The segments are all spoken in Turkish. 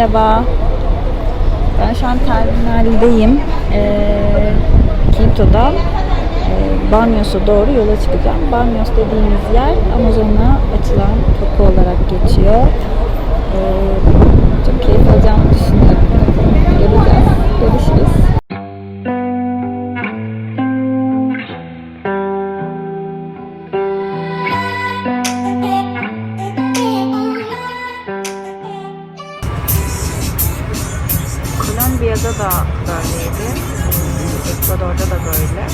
Merhaba. Ben şu an terminaldeyim. Ee, Quinto'da e, Banyos'a doğru yola çıkacağım. Banyos dediğimiz yer Amazon'a açılan kapı olarak geçiyor. Ee, çok keyif alacağımı düşünüyorum. Göreceğiz. Görüşürüz. Da böyleydi. Ekvador'da da böyle.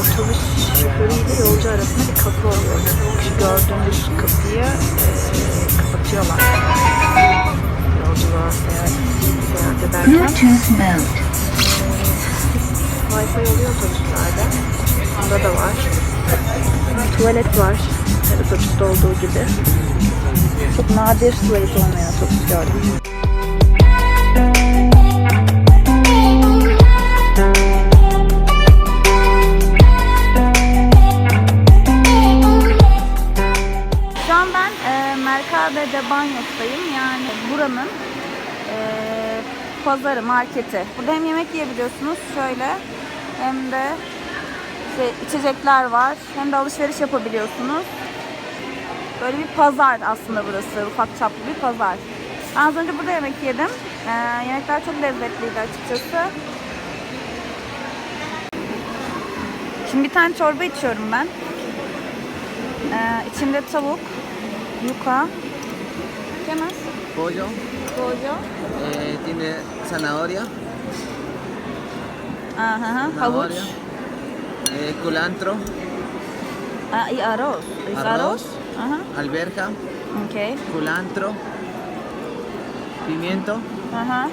Otobüs şoförüyle yolcu arasında bir kapı oluyor. Şu gördüğünüz kapıyı e, kapatıyorlar. Yolculuğa seyahat, seyahat ederken. Bluetooth mode. Wi-Fi oluyor otobüslerde. Bunda da var. Tuvalet var. Her otobüste olduğu gibi. Çok nadir tuvalet olmayan otobüs gördüm. Pazarı, marketi. Burada hem yemek yiyebiliyorsunuz şöyle hem de şey, içecekler var. Hem de alışveriş yapabiliyorsunuz. Böyle bir pazar aslında burası. Ufak çaplı bir pazar. Ben az önce burada yemek yedim. E, yemekler çok lezzetliydi açıkçası. Şimdi bir tane çorba içiyorum ben. Ee, içinde tavuk, yuka, ¿qué más? pollo, Pollo, eh, tiene zanahoria, Ajá, zanahoria, eh, culantro, ah, y arroz. ¿Es Arroz. arroz? Ajá, alberja, ok. culantro, pimiento, Ajá.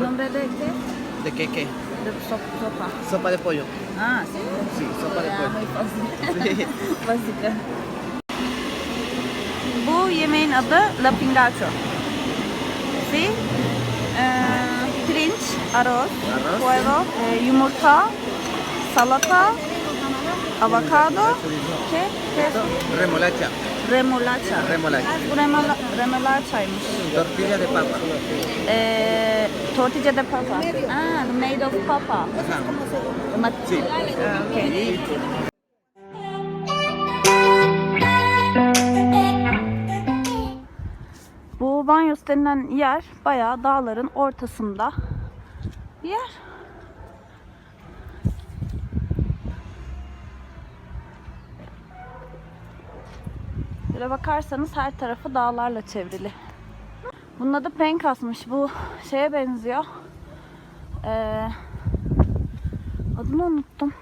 ¿Nombre de qué? ¿de qué qué? De sop- sopa. Sopa de pollo. Ah, sí. Sí, sopa de pollo. muy fácil. Sí. Basika. Yemeğin adı La Pingacho. Si? Ee, pirinç, arroz, huevo, e, yumurta, salata, avokado. ¿Qué es? Remolacha, Remolacha. remolacha, remola, remolachaymış. tortilla de papa. Ee, tortilla de papa. Ah, made of papa. Mat- Sí. Ah, okay. Banyos denilen yer bayağı dağların ortasında bir yer. Böyle bakarsanız her tarafı dağlarla çevrili. Bunun adı Pencas'mış. Bu şeye benziyor. Ee, adını unuttum.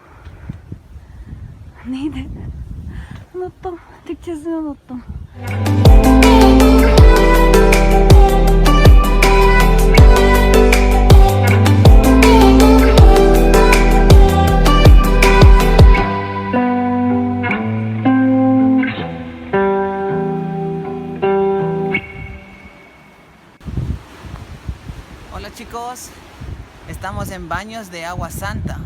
Neydi? unuttum. Türkçesini unuttum. Hola chicos, estamos en Baños de Agua Santa,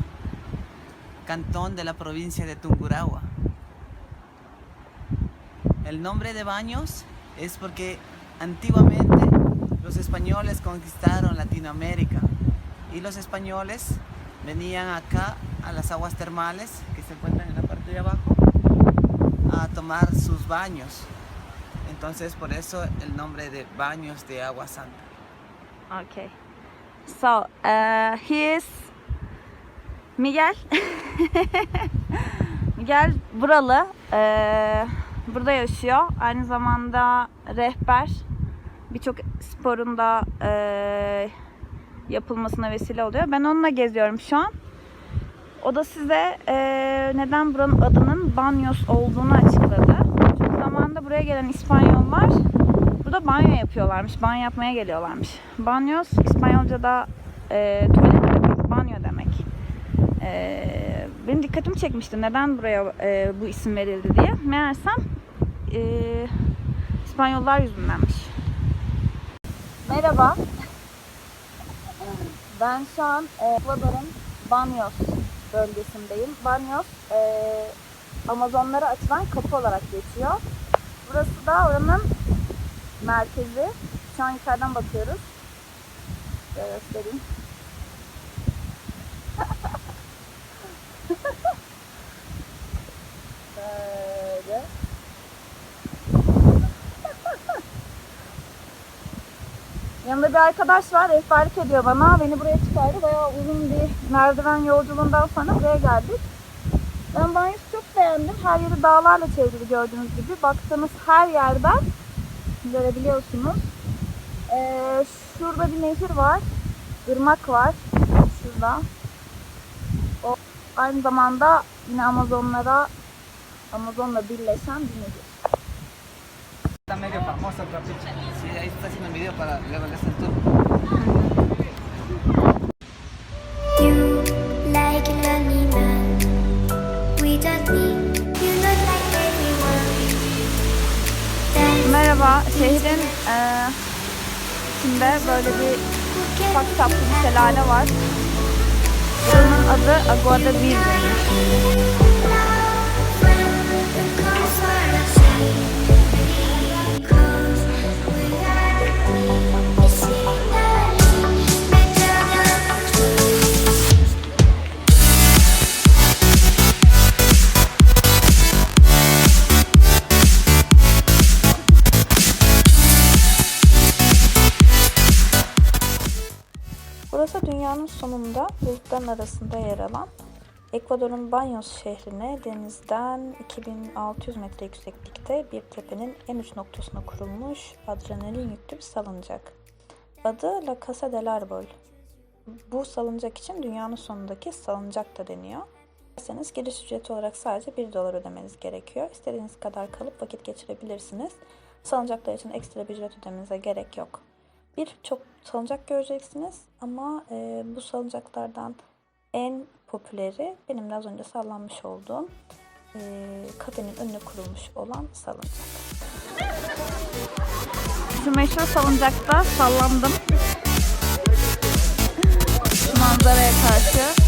cantón de la provincia de Tungurahua. El nombre de Baños es porque antiguamente los españoles conquistaron Latinoamérica y los españoles venían acá a las aguas termales que se encuentran en la parte de abajo a tomar sus baños. Entonces por eso el nombre de Baños de Agua Santa. Okay. So, uh, he is Miguel. Miguel buralı. Ee, burada yaşıyor. Aynı zamanda rehber. Birçok sporun da ee, yapılmasına vesile oluyor. Ben onunla geziyorum şu an. O da size ee, neden buranın adının Banyos olduğunu açıkladı. Çünkü zamanında buraya gelen İspanyollar burada banyo yapıyorlarmış. Banyo yapmaya geliyorlarmış. Banyos İspanyolca'da e, tuvalet demek, banyo demek. E, benim dikkatimi çekmişti. Neden buraya e, bu isim verildi diye. Meğersem e, İspanyollar yüzündenmiş. Merhaba. Ben şu an e, Ekvador'un Banyos bölgesindeyim. Banyos e, Amazonlara açılan kapı olarak geçiyor. Burası da oranın merkezi. Şu an yukarıdan bakıyoruz. Şöyle göstereyim. Böyle. Yanımda bir arkadaş var, rehberlik ediyor bana. Beni buraya çıkardı. Bayağı uzun bir merdiven yolculuğundan sonra buraya geldik. Ben banyosu çok beğendim. Her yeri dağlarla çevrili gördüğünüz gibi. Baktığınız her yerden görebiliyorsunuz. Ee, şurada bir nehir var. Irmak var. Şurada. O aynı zamanda yine Amazonlara Amazonla birleşen bir nehir. Está medio famosa picha. Sí, ahí está haciendo un video para luego le hacen tour. Şehrin eee içinde böyle bir ufak tatlı bir şelale var. Buranın adı Agua de Virgen'miş. Burası dünyanın sonunda bulutların arasında yer alan Ekvador'un Banyos şehrine denizden 2600 metre yükseklikte bir tepenin en uç noktasına kurulmuş adrenalin yüklü bir salıncak. Adı La Casa del Arbol. Bu salıncak için dünyanın sonundaki salıncak da deniyor. İsterseniz giriş ücreti olarak sadece 1 dolar ödemeniz gerekiyor. İstediğiniz kadar kalıp vakit geçirebilirsiniz. Salıncaklar için ekstra bir ücret ödemenize gerek yok. Birçok salıncak göreceksiniz ama e, bu salıncaklardan en popüleri benim de önce sallanmış olduğum e, kafenin önüne kurulmuş olan salıncak. Şu meşhur salıncakta sallandım. Manzaraya karşı